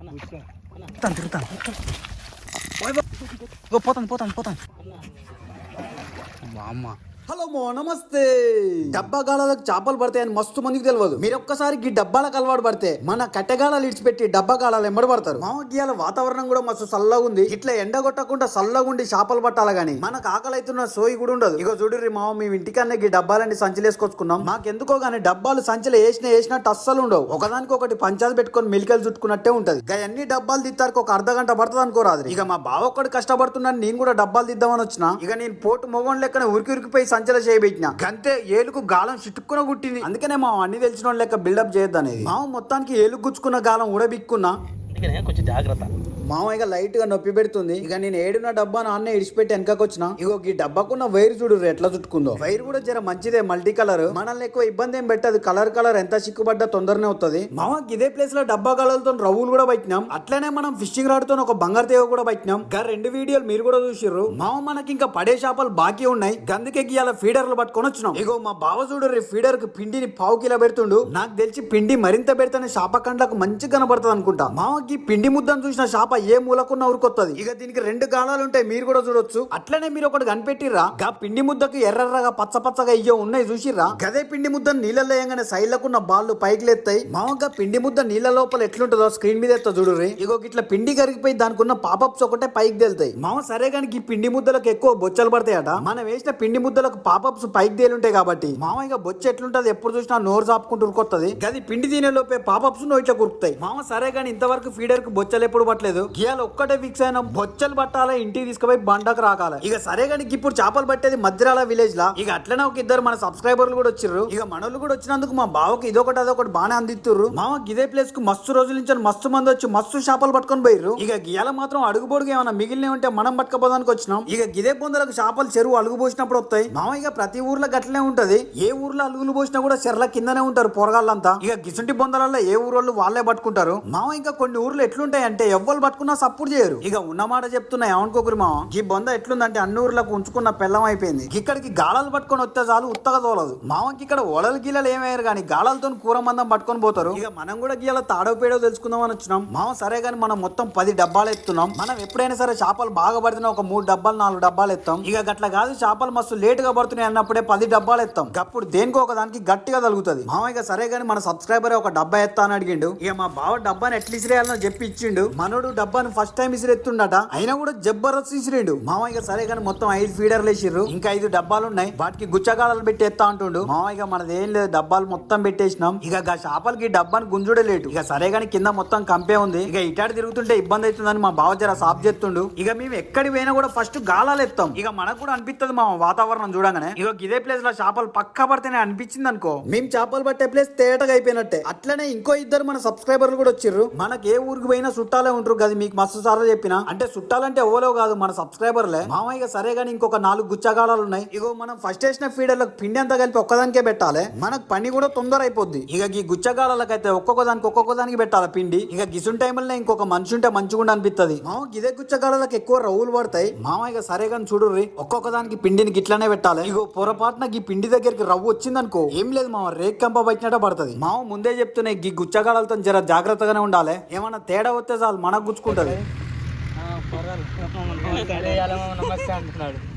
తిరుగుతాను తిరుగుతాను పోతాను పోతాను పోతాను. అమ్మ హలో మో నమస్తే. డబ్బాగాళాలకు చేపలు పడతాయని మస్తు మందికి తెలియదు మీరు ఒక్కసారి ఈ డబ్బాలకు అలవాటు పడితే మన కట్టెగాలాలు ఇడిచిపెట్టి డబ్బాగాళాలు ఎంబడి పడతారు. మామగ్యాల వాతావరణం కూడా మస్తు చల్లగా ఉంది. ఇట్లా ఎండ కొట్టకుండా చల్లగా ఉండి చేపలు పట్టాలి గాని మనకు ఆకలి అవుతున్న సోయి కూడా ఉండదు. ఇక చూడుర్రి మామ మేము ఇంటికన్నా ఈ డబ్బాలన్నీ సంచలేసుకొచ్చుకున్నాం మాకెందుకో గానీ డబ్బాలు సంచలు వేసిన వేసినట్టు అస్సలు ఉండవు. ఒకదానికి ఒకటి పంచాలు పెట్టుకొని మెలికలు చుట్టుకున్నట్టే ఉంటది. ఇక అన్ని డబ్బాలు తిత్తారికి ఒక అర్ధ గంట పడుతుంది అనుకోరాదు ఇక మా బావ ఒక్కడు కష్టపడుతున్నాను నేను కూడా డబ్బాలు తిద్దామని వచ్చిన. ఇక నేను పోటు మొగం లెక్కన ఉరికి ఉరికిపోయి సంచల చేయబెట్టిన. గంతే ఏలుకు గాలం చిట్టుకున్న గుట్టింది. అందుకనే మా అన్ని తెలిసిన లెక్క బిల్డప్ చేయొద్దనేది. మామ మొత్తానికి ఏలుగు గుచ్చుకున్న గాలం ఉడబిక్కున్నా అందుకనే కొంచెం జాగ్రత్త. మామయ్య లైట్గా నొప్పి పెడుతుంది. ఇక నేను ఏడున్న డబ్బా నాన్న ఇడిచిపెట్టి వెనకకి వచ్చిన ఇగో ఈ డబ్బాకున్న వైర్ చూడు ఎట్లా చుట్టుకుందో. వైర్ కూడా జర మంచిదే మల్టీ కలర్. మనల్ని ఎక్కువ ఇబ్బంది ఏం పెట్టదు. కలర్ కలర్ ఎంత సిక్కుపడ్డా తొందరనే అవుతుంది మామ ఇదే ప్లేస్లో డబ్బా కలర్తో రవ్వులు కూడా పెట్టినాం అట్లనే మనం ఫిషింగ్ రాడ్తో ఒక బంగారు తేవ కూడా పెట్టినాం గా రెండు వీడియోలు మీరు కూడా చూసిర్రు. మామ మనకి ఇంకా పడే చేపలు బాకీ ఉన్నాయి. గందుకే గీయాల ఫీడర్లు పట్టుకొని వచ్చినాం. ఇగో మా బావ చూడు ఫీడర్కి పిండిని పావు కిలో పెడుతుండు. నాకు తెలిసి పిండి మరింత పెడితేనే చేప కండ్లకు మంచి కనబడుతుంది అనుకుంటా మామకి పిండి ముద్దను చూసిన చేప ఏ మూలకున్న ఉరుకొత్తది ఇక దీనికి రెండు గాలాలు ఉంటాయి మీరు కూడా చూడొచ్చు. అట్లనే మీరు ఒకటి కనిపెట్టిర్రా? గా పిండి ముద్దకు ఎర్రగా పచ్చ పచ్చగా ఇయ్యో ఉన్నాయి చూసిర్రా? గదే పిండి ముద్ద నీళ్ళలో వేయగానే సైడ్లకున్న బాళ్ళు పైకి లేస్తాయి మామగా పిండి ముద్ద నీళ్ళ లోపల ఎట్లుంటుందో స్క్రీన్ మీద ఎత్తా చూడుర్రి ఇగో ఇట్లా పిండి కరిగిపోయి దానికి ఉన్న పాపప్స్ ఒకటే పైకి తేలుతాయి. మామ సరే కానీ ఈ పిండి ముద్దలకు ఎక్కువ బొచ్చలు పడతాయట? మనం వేసిన పిండి ముద్దలకు పాపప్స్ పైకి తేలుంటాయి కాబట్టి. మామ ఇక బొచ్చ ఎట్లుంటది ఎప్పుడు చూసినా నోరు చాపుకుంటూ ఉరుకొత్తది. గది పిండి తినే లోపే పాపప్స్ నో ఇట్లా కురుకుతాయి. మామ సరే కానీ ఇంతవరకు ఫీడర్కు బొచ్చలు ఎప్పుడు పట్టలేదు? గియాలు ఒక్కటే ఫిక్స్ అయినా బొచ్చలు పట్టాలి ఇంటికి తీసుకుపోయి బండకు రాకాలి. ఇక సరే కానీ ఇప్పుడు చేపలు పట్టేది మధ్యరాల విలేజ్ లా ఇక అట్లనే ఒక ఇద్దరు మన సబ్స్క్రైబర్లు కూడా వచ్చిర్రు. ఇక మనోళ్ళు కూడా వచ్చినందుకు మా బావకి ఇదొకటి అదొకటి బాగానే అందిస్తుర్రు మామ ఇదే ప్లేస్కు మస్తు రోజుల నుంచి మస్తు మంది వచ్చి మస్తు చేపలు పట్టుకొని పోయిర్రు. ఇక గియాల మాత్రం అడుగు పొడుగు ఏమైనా మిగిలిన ఉంటే మనం పట్టుకపోదానికి వచ్చినాం. ఇక గిదే పొందలకు చేపలు చెరువు అలుగు పోసినప్పుడు వస్తాయి. మామ ఇక ప్రతి ఊర్లో గట్లనే ఉంటది. ఏ ఊర్లో అలుగులు పోసినా కూడా చెర్ల కిందనే ఉంటారు పొరగాళ్ళంతా. ఇక గిసుంటి బొందలలో ఏ ఊరోళ్ళు వాళ్ళే పట్టుకుంటారు. మామ ఇంకా కొన్ని ఊర్లు ఎట్లుంటాయి అంటే ఎవ్వరు పట్టుకున్నా సపోర్ట్ చేయరు. ఇక ఉన్నమాట చెప్తున్నా ఏమనుకోకరు మామ? ఈ బొంద ఎట్లుందంటే అన్ని ఊర్లకు ఉంచుకున్న పెళ్ళం అయిపోయింది. ఇక్కడికి గాలాలు పట్టుకొని వస్తే చాలు ఉత్తగా తోలదు. మామకి ఇక్కడ ఓలలు గీలలు ఏమయ్యారు కానీ గాలాలతో కూర మందం పట్టుకొని పోతారు. ఇక మనం కూడా గీల తాడో పేడో తెలుసుకుందాం అని వచ్చినాం. మామ సరే కానీ మనం మొత్తం పది డబ్బాలు ఎత్తున్నాం. మనం ఎప్పుడైనా సరే చేపలు బాగా పడుతున్నా ఒక మూడు డబ్బాలు నాలుగు డబ్బాలు ఎత్తాం. ఇక గట్ల కాదు చేపలు మస్తు లేట్గా పడుతున్నాయి అన్నప్పుడే పది డబ్బాలు ఎత్తాం. అప్పుడు దేనికో ఒక దానికి గట్టిగా తగులుతుంది. మామ ఇక సరే కానీ మన సబ్స్క్రైబర్ ఒక డబ్బా ఎత్తా అని అడిగిండు. ఇక మా బావ డబ్బాని ఎట్లా ఇసిరేయాలనో మనోడు డబ్బాని ఫస్ట్ టైం ఇసిరెత్తుండట అయినా కూడా జబ్బరస్ ఇసిరిండు మామయ్య సరే కానీ మొత్తం ఐదు ఫీడర్లు వేసిర్రు. ఇంకా ఐదు డబ్బాలు ఉన్నాయి. వాటికి గుచ్చగాడలు పెట్టి ఎత్తా అంటుండు. మామయ్య మనది ఏం లేదు. డబ్బాలు మొత్తం పెట్టేసినాం. ఇక గా చేపలకి డబ్బాను డబ్బాని ఇక సరే కానీ కింద మొత్తం కంపే ఉంది. ఇక ఇటాడు తిరుగుతుంటే ఇబ్బంది అవుతుందని మా బావ జర సాఫ్ చేస్తుండు. ఇక మేము ఎక్కడి పోయినా కూడా ఫస్ట్ గాలాలు ఎత్తాం. ఇక మనకు కూడా అనిపిస్తుంది మా వాతావరణం చూడగానే. ఇక ఇదే ప్లేస్లో చేపలు పక్కా పడితేనే అనిపించింది అనుకో. మేము చేపలు పట్టే ప్లేస్ తేటగా అయిపోయినట్టే. అట్లనే ఇంకో ఇద్దరు మన సబ్స్క్రైబర్లు కూడా వచ్చిర్రు. మనకి ఏ ఊరికి పోయినా చుట్టాలే ఉంటారు కదా మీకు మస్తు సార్లు చెప్పిన. అంటే చుట్టాలంటే ఓలో కాదు మన సబ్స్క్రైబర్లే మామయ్య సరే గానీ ఇంకొక నాలుగు గుచ్చగాడాలు ఉన్నాయి. ఇగో మనం ఫస్ట్ వేసిన ఫీడర్లకు పిండి అంతా కలిపి ఒక్కదానికే పెట్టాలి. మనకు పని కూడా తొందర అయిపోద్ది ఇక ఈ గుచ్చగాడాలకైతే ఒక్కొక్క దానికి ఒక్కొక్క దానికి పెట్టాలి పిండి. ఇక గిసున్ టైంలో ఇంకొక మనిషి ఉంటే మంచిగా అనిపిస్తుంది మామ ఇదే గుచ్చగాడాలకు ఎక్కువ రవ్వులు పడతాయి మామ ఇక సరే గాని చూడుర్రి ఒక్కొక్క దానికి పిండిని గిట్లనే పెట్టాలి. ఇగో పొరపాటున ఈ పిండి దగ్గరికి రవ్వు వచ్చిందనుకో ఏం లేదు మామ రేక్ కంప పట్టినట్టు పడుతుంది. మామ ముందే చెప్తున్నాయి ఈ గుచ్చగాడాలతో జర జాగ్రత్తగానే ఉండాలి. ఏమన్నా తేడా వస్తే చాలు మనకు గుచ్చుకుంటది.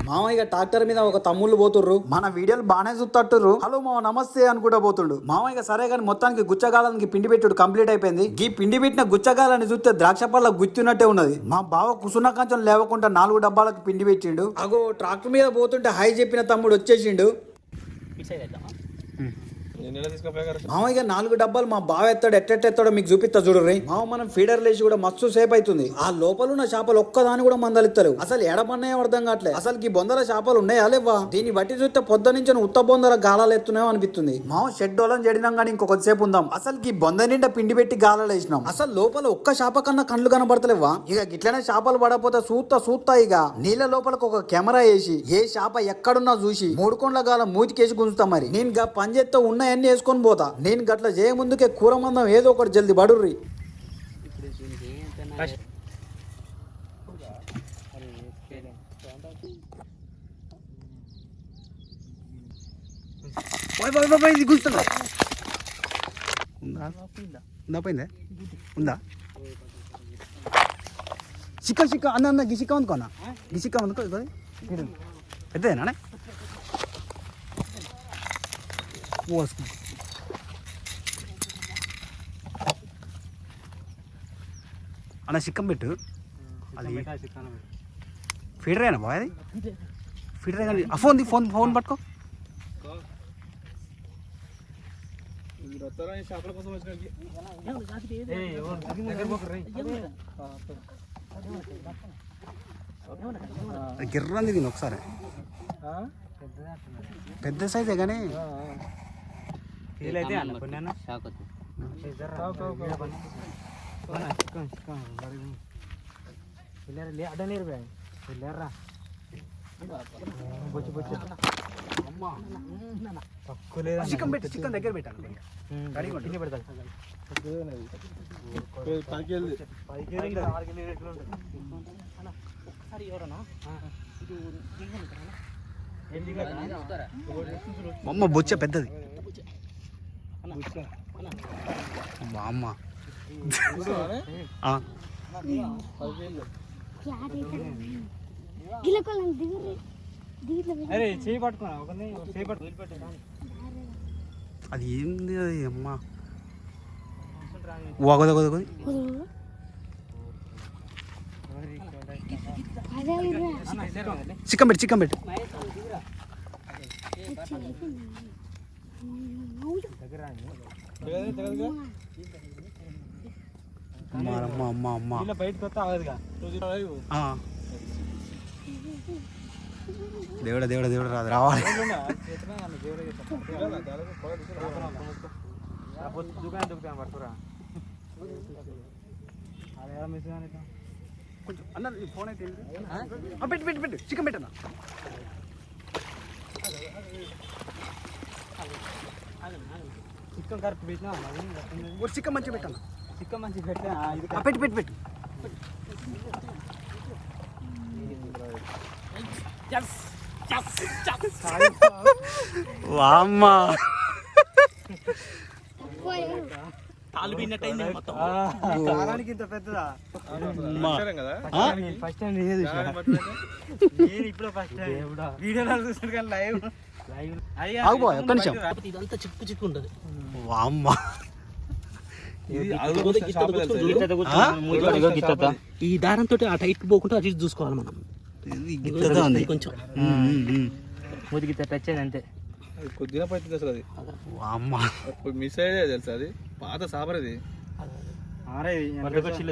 మామయ్య ట్రాక్టర్ మీద ఒక తమ్ముళ్ళు పోతుర్రు. మన వీడియోలు బాగానే చూస్తట్టుర్రు హలో మామ నమస్తే అనుకుంటా పోతుండు. మామయ్య సరే కానీ మొత్తానికి గుచ్చగాలానికి పిండి పెట్టుడు కంప్లీట్ అయిపోయింది. ఈ పిండి పెట్టిన గుచ్చగాలని చూస్తే ద్రాక్ష పళ్ళ గుచ్చినట్టే ఉన్నది. మా బావ కుసున్న కంచం లేవకుండా నాలుగు డబ్బాలకు పిండి పెట్టిండు. అగో ట్రాక్టర్ మీద పోతుంటే హై చెప్పిన తమ్ముడు వచ్చేసిండు. మామయ్య నాలుగు డబ్బాలు మా బావ ఎత్తాడు ఎట్టెట్టెత్తాడో మీకు చూపిస్తా చూడర్రి. మామ మనం ఫీడర్ లేచి కూడా మస్తు సేపు అవుతుంది ఆ లోపల ఉన్న చేపలు ఒక్కదాని కూడా మందలిస్తారు అసలు ఎడబన్నాయో అర్థం కావట్లే. అసలు ఈ బొందల చేపలు ఉన్నాయా లేవా దీన్ని బట్టి చూస్తే పొద్దు నుంచి ఉత్త బొందల గాలాలు ఎత్తున్నాయో అనిపిస్తుంది. మామ షెడ్ చెడినాం జడినాం కానీ ఇంకొకసేపు ఉందాం. అసలు ఈ బొంద నిండా పిండి పెట్టి గాలాలు వేసినాం. అసలు లోపల ఒక్క చేప కన్నా కళ్ళు కనబడతలేవా ఇక గిట్లనే చేపలు పడకపోతే సూత్తా సూత్తా ఇక. నీళ్ళ లోపలకు ఒక కెమెరా వేసి ఏ చేప ఎక్కడున్నా చూసి మూడు కొండ్ల గాల మూతికేసి గుంజుతా మరి. నేను గా పని చేస్తే ఉన్నాయన్నీ వేసుకొని పోతా. నేను గట్ల చేయముందుకే కూర మందం ఏదో ఒకటి జల్ది బడుర్రి ఉందా? పోయిందా? ఉందా? చిక్క చిక్క అన్న అన్న గిసిక్క చిక్క గిసిక్క అన్న గి చిక్క ఉందుకో ఇదిగో ఇది. పెద్దదేనా పోసుకో అన్న చిక్కం పెట్టు అది? ఫీడరేనా బాయ్ అది ఫీడరే కానీ ఆ ఫోన్ ఫోన్ ఫోన్ పట్టుకో. మీరు వస్తారా ఈ చేపల కోసం వచ్చినకి అది గిర్రం దిగింది ఒకసారి పెద్ద సైజే కానీ చికెన్ పెట్టి చికెన్ దగ్గర పెట్టాను కడిగి ఉండు. పైకి వెళ్ళి అమ్మ బొచ్చ పెద్దది అమ్మ ఆ, గిలకొల్లం దిగురు దిగుట్ల అరే చేయి పట్టుకున్నా ఒకరిని చేయి పట్టు అది ఏంది అది అమ్మ? ఇర్రా. చికెన్ పెట్టి చికెన్ పెట్టి. అమ్మ అమ్మ అమ్మ అమ్మ ఇలా బయటకు వస్తే అవదుగా ఆ. దేవుడా దేవుడా దేవుడా రాదు రావాలి దుకాణం దుకాణం పట్టుకురా అదే మిస్ కానీ కొంచెం అన్న నీ ఫోన్ అయితే ఏంటి? ఆ, పెట్టు పెట్టు పెట్టు చికెన్ పెట్టన్నా చిక్కం కరెక్ట్ పెట్టినా? ఒక చికెన్ మంచిగా పెట్టన్నా చిక్కం మంచి పెట్టా? ఇది పెట్టు పెట్టు పెట్టు. వామ్మా. కారానికి ఇంత పెద్దదా? అమ్మా. కదా ఆ? ఫస్ట్ టైం నేను నేను ఇప్పుడు ఫస్ట్ టైం వీడియోలో చూసాను కానీ లైవ్. లైవ్ ఆగు బాయ్, ఒక్క నిమిషం. ఇదంతా చిక్కు చిక్కు ఉంటది. వామ్మా? ఈ దారంతో ఆ టైట్ పోకుండా అటు ఇటు చూసుకోవాలి మనం. ఉంది కొంచెం. ఉమ్. మూతికి టచ్ అయింది అంతే. కొద్దిగా పట్టింది అసలు అది. వామ్మా అప్పుడు మిస్ అయ్యేదే తెలుసు అది? పాత సాబర్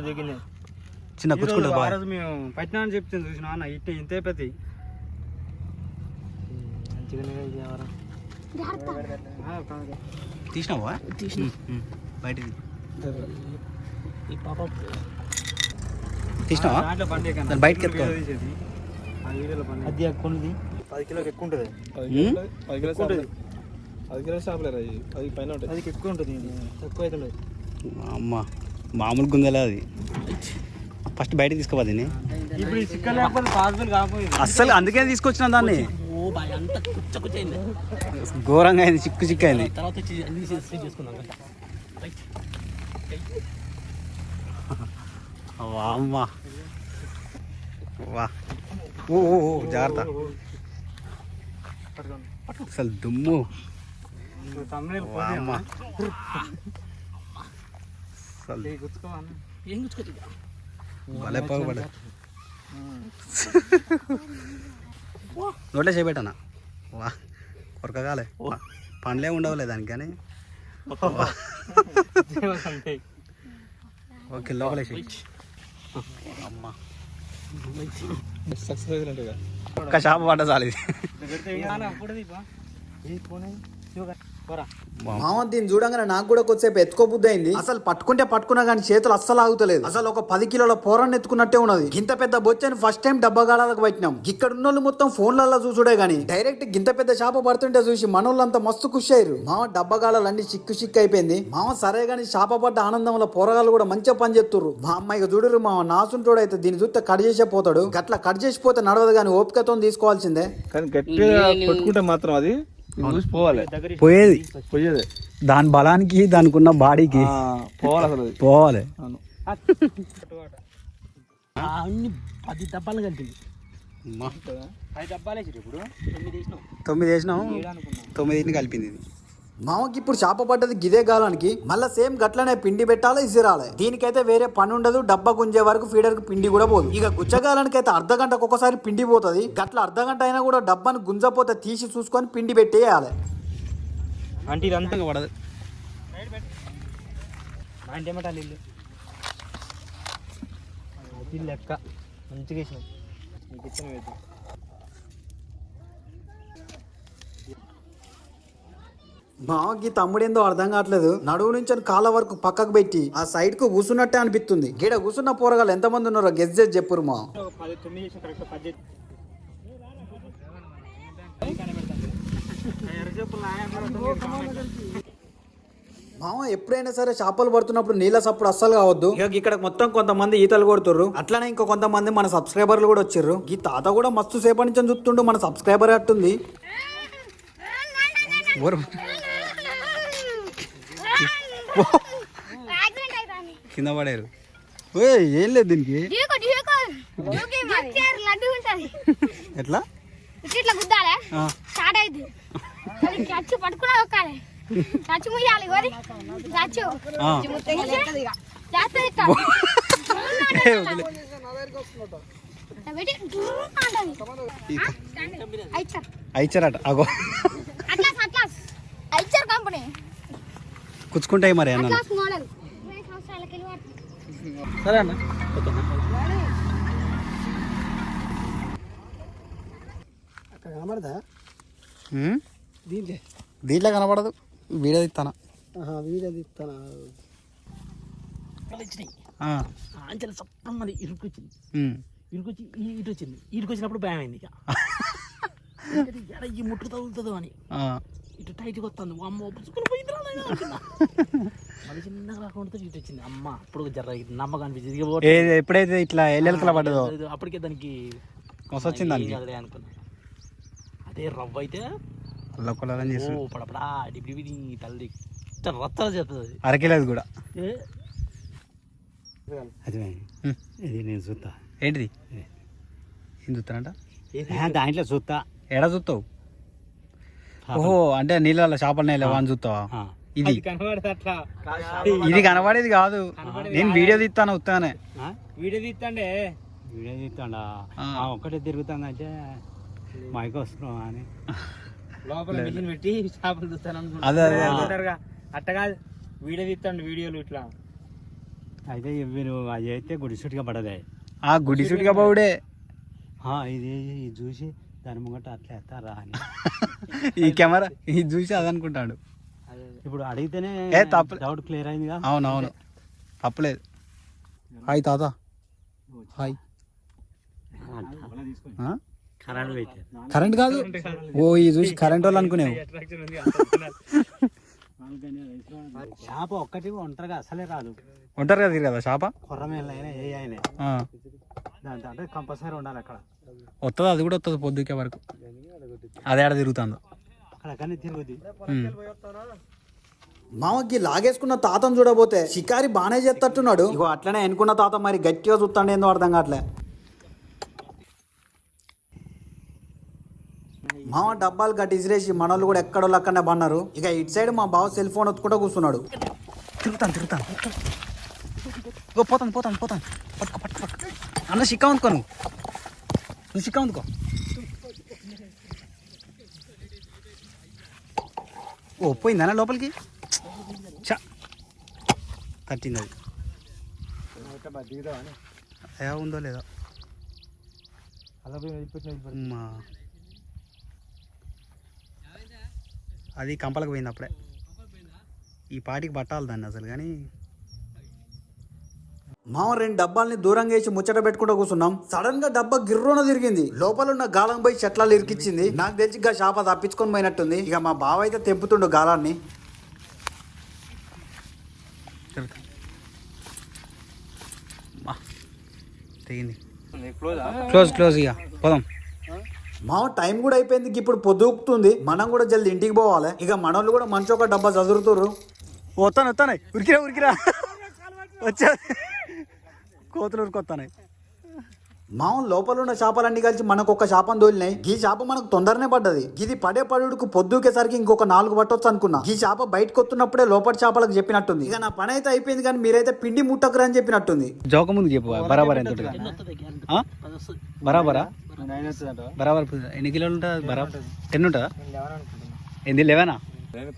దిగింది చిన్న రోజు మేము పట్టినా అని చెప్తుంది చూసిన ఇంతే ప్రతి. తీసినావా? తీసిన. పాప తీసినావా. దాన్ని బయటకి ఎత్తుకో. అది ఎక్కువ పది కిలోకి ఎక్కువ ఉంటుంది. పది కిలో చేపలు. పది కిలో చేపలేరు అవి అది పైన ఉంటాయి అది ఎక్కువ ఉంటుంది తక్కువ అవుతుంది అమ్మ మామూలు గుందెలా అది. ఫస్ట్ బయటకి తీసుకోపోతుంది ఇప్పుడు అస్సలు అందుకే తీసుకొచ్చిన దాన్ని. బాయ్ అంత కుచ్చ కుచ్చ అయింది ఘోరంగా అయింది చిక్కు చిక్కు అయింది. తర్వాత వచ్చి అన్ని చేసి చేసుకుందాం వా అమ్మ. వా. ఓ ఓ ఓ, జాగ్రత్త. అసలు దుమ్ము. అమ్మ. అసలు ఏం భలే నోట్లో చేయబెట్టనా వా. కొరకగాలే. వా. పండ్లే ఉండవులే దానికి కానీ. ఓకే లోపలేసి అమ్మ. ఒక్క చేప పడ్డ చాలు ఇది. మామ దీన్ని చూడంగానే నాకు కూడా కొద్దిసేపు ఎత్తుకోబుద్ది అయింది. అసలు పట్టుకుంటే పట్టుకున్నా కానీ చేతులు అస్సలు ఆగుతలేదు. అసలు ఒక పది కిలోల పోరాన్ని ఎత్తుకున్నట్టే ఉన్నది. ఇంత పెద్ద బొచ్చని ఫస్ట్ టైం డబ్బాగాలకు పట్టినాం. ఇక్కడ ఉన్న వాళ్ళు మొత్తం ఫోన్లలో చూసుడే గానీ డైరెక్ట్ గింత పెద్ద చేప పడుతుంటే చూసి మనోళ్ళంతా మస్తు ఖుషి అయ్యారు. మామ డబ్బగాలన్నీ చిక్కు చిక్కు అయిపోయింది. మామ సరే గానీ చేప పడ్డ ఆనందంలో పోరగాళ్ళు కూడా మంచిగా పని చేస్తుర్రు మా అమ్మాయికి చూడరు మామ నాసుంటోడు అయితే దీన్ని చూస్తే కట్ చేసే పోతాడు. గట్ల కట్ చేసిపోతే నడవదు కానీ ఓపికతో తీసుకోవాల్సిందే. కానీ గట్టిగా కొట్టుకుంటే మాత్రం అది చూసి పోవాలి. పోయేది. పోయేదే. దాని బలానికి దానికి ఉన్న బాడీకి. పోవాలి అసలు పోవాలి. అన్ని పది డబ్బాలు కలిపింది. అది డబ్బాలు వేసిరు ఇప్పుడు. తొమ్మిది వేసినాం. తొమ్మిది వేసినాం. కలిపింది ఇది. మామకి ఇప్పుడు చేప పడ్డది గిదే గాలానికి మళ్ళీ సేమ్ గట్లనే పిండి పెట్టాలి ఇసిరాలి. దీనికైతే వేరే పని ఉండదు డబ్బా గుంజే వరకు ఫీడర్కు పిండి కూడా పోదు. ఇక గుచ్చగాలానికి అయితే అర్ధ గంటకు ఒకసారి పిండి పోతుంది. గట్ల అర్ధ గంట అయినా కూడా డబ్బాను గుంజపోతే తీసి చూసుకొని పిండి పెట్టేయాలి. అంటే ఇదంతా పడదు. అంటే లెక్క. మంచిగా మామకి తమ్ముడేందో అర్థం కావట్లేదు. నడువు నుంచి కాళ్ళ వరకు పక్కకు పెట్టి ఆ సైడ్కు కూసున్నట్టే అనిపిస్తుంది. గీడ కూసున్న పోరగాలు ఎంతమంది ఉన్నారో గెస్ చేసి చెప్పురు మా మామ ఎప్పుడైనా సరే చేపలు పడుతున్నప్పుడు నీళ్ళ సప్పుడు అస్సలు కావద్దు. ఇక ఇక్కడ మొత్తం కొంతమంది ఈతలు కొడుతుర్రు. అట్లనే ఇంకో కొంతమంది మన సబ్స్క్రైబర్లు కూడా వచ్చిర్రు. ఈ తాత కూడా మస్తు సేపటి నుంచి చూస్తుండు మన సబ్స్క్రైబర్ అట్టుంది. కింద పడారు. ఓయ్ ఏం లేదు దీనికి. ఎట్లా? ఇట్లా గుద్దాలే. స్టార్ట్ అయింది చచ్చు పట్టుకున్నా ఒక్కాలి చచ్చు ముయ్యాలి వరి చచ్చు. ఆ. చేస్తే ఇట్లా. ఏ వదిలే. పెట్టి అంటది. ఆ? ఐచర్ అయిచారట అగో అట్లాస్ అట్లాస్ ఐచర్ కంపెనీ కుచ్చుకుంటాయి మరి అన్న. సరే అన్న. కనబడదా? దీంట్లో. దీంట్లో కనపడదు వీడియో తీస్తానా? వీడియో తీస్తాను? అంచెలు సప్పం మరి ఇరుకొచ్చింది ఇరుకొచ్చి ఈ- ఇటు వచ్చింది. ఇటుకు వచ్చినప్పుడు భయం అయింది ఇక ఎడ ఈ ముట్టు తగులుతుందో అని. ఇటు టైట్గా వస్తుంది. అమ్మ పుచ్చుకుని అమ్మ అప్పుడు నమ్మకం అనిపించింది. ఎప్పుడైతే ఇట్లా ఎల్లెలకల పడ్డదో అప్పటికే దానికి వచ్చింది దానికి. అనుకున్నా. అదే రవ్వ అయితే పడపడా డిబిడి తల్లి. రత్తలు చేస్తుంది అరకిలేదు కూడా. ఏ? అది. ఇది నేను చూస్తా ఏంటిది? ఏం. చూస్తానంట దాంట్లో చూస్తా ఎడ చూస్తావు ఓహో అంటే నీళ్ళ చేపలు నీళ్ళ అని చూస్తావా ఇది. ఇది కనబడేది కాదు. నేను వీడియో తీస్తాను ఉత్తానే వీడియో తీస్తాండే. వీడియో తీస్తాడా? ఆ. ఒక్కటే తిరుగుతుందంటే మైక్ వస్తున్నాం అని. లోపల మిషన్ పెట్టి చేపలు చూస్తాను. అనుకుంటారుగా అట్ట కాదు. వీడియో తీస్తాండి వీడియోలు ఇట్లా. అయితే మీరు అది అయితే గుడిసుటిగా పడదే ఆ గుడి సుడిగా బావుడే ఆ, ఇది ఇది చూసి దాని ముంగట అట్లా ఎత్తారా అని. ఈ కెమెరా ఇది చూసి అదనుకుంటాడు. ఇప్పుడు అడిగితేనే. డౌట్ క్లియర్ అయిందిగా? అవునవును. తప్పలేదు. హాయ్ తాత. హాయ్? కరెంట్ కాదు. ఓ ఇది చూసి కరెంట్ వాళ్ళు అనుకునేవు. చేప ఒక్కటి ఒంటరిగా అసలే రాదు. ఉంటారు కదా ఇది కదా చేప కొర్రమేళ్ళ అయినా ఏ అయినా. దాంతో అంటే కంపల్సరీ ఉండాలి అక్కడ. వస్తుంది అది కూడా వస్తుంది పొద్దుకే వరకు. అదే ఆడ తిరుగుతుందో. అక్కడ కానీ తిరుగుద్ది. మామకి లాగేసుకున్న తాతను చూడబోతే షికారి బానే చేస్తట్టున్నాడు ఇగో అట్లనే ఎన్నుకున్న తాత మరి గట్టిగా చూస్తాడు ఏందో అర్థం కావట్లే. మామ డబ్బాలు గట్టి ఇసిరేసి మనోళ్ళు కూడా ఎక్కడో అక్కడనే బన్నారు ఇక ఇటు సైడ్ మా బావ సెల్ ఫోన్ ఒత్తుకుంటూ కూర్చున్నాడు. తిరుగుతాను తిరుగుతాను. ఇగో పోతాను పోతాను పోతాను. పట్టుకో పట్టుకో అన్న చిక్క ఉందుకో నువ్వు. నువ్వు చిక్క ఉందుకో ఓ పోయిందన్న లోపలికి? కట్టింది అది ఉందో లేదో అమ్మా. అది కంపలకు పోయింది అప్పుడే. ఈ పాటికి పట్టాలి దాన్ని అసలు కానీ. మామ రెండు డబ్బాల్ని దూరంగా వేసి ముచ్చట పెట్టుకుంటూ కూర్చున్నాం. సడన్గా డబ్బా గిర్రోన తిరిగింది. లోపల ఉన్న గాలం పోయి చెట్లాలు ఇరికిచ్చింది. నాకు తెలిసి షాప తప్పించుకొని పోయినట్టుంది. ఇక మా బావ అయితే తెంపుతుండు గాలాన్ని. తెగింది. క్లోజ్? క్లోజ్ ఇక పోదాం. మామ టైం కూడా అయిపోయింది ఇప్పుడు పొద్దుపుతుంది మనం కూడా జల్ది ఇంటికి పోవాలి. ఇక మనోళ్ళు కూడా మంచి ఒక డబ్బా చదువుతురు వస్తాను వస్తాను ఉరికిరా ఉరికిరా. వచ్చా కోతులు ఉరికొస్తాను మామూలు లోపల ఉన్న చేపలన్నీ కలిసి మనకు ఒక చేపను తోలినాయి. ఈ చేప మనకు తొందరనే పడ్డది. ఇది పడే పడుడుకు పొద్దుకేసరికి ఇంకొక నాలుగు పట్టొచ్చు అనుకున్నా. ఈ చేప బయటకు వస్తున్నప్పుడే లోపల చేపలకు చెప్పినట్టుంది. ఇక నా పని అయితే అయిపోయింది కానీ మీరైతే పిండి ముట్టకురా అని చెప్పినట్టుంది. జోక ముందు చెప్పు బరాబర్ ఎంత ఎన్ని బరాబరా? బరాబర్ ఎన్ని కిలోలు ఉంటుంది? బరాబర్? టెన్ ఉంటుందా? ఏంది లెవెనా నేను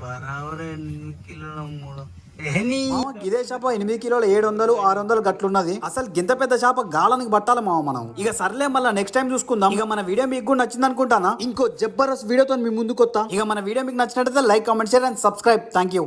బరాబర్ మూడు ఇదే చేప ఎనిమిది కిలోలు ఏడు వందలు ఆరు వందలు గట్లున్నది. అసలు గింత పెద్ద చేప గాలానికి పట్టాలి మామ మనం? ఇక సర్లే మళ్ళీ నెక్స్ట్ టైం చూసుకుందాం. ఇక మన వీడియో మీకు కూడా నచ్చింది అనుకుంటానా ఇంకో జబర్దస్త్ వీడియోతో మీ ముందుకు వస్తా ఇక మన వీడియో మీకు నచ్చినట్లయితే like comment share and subscribe thank you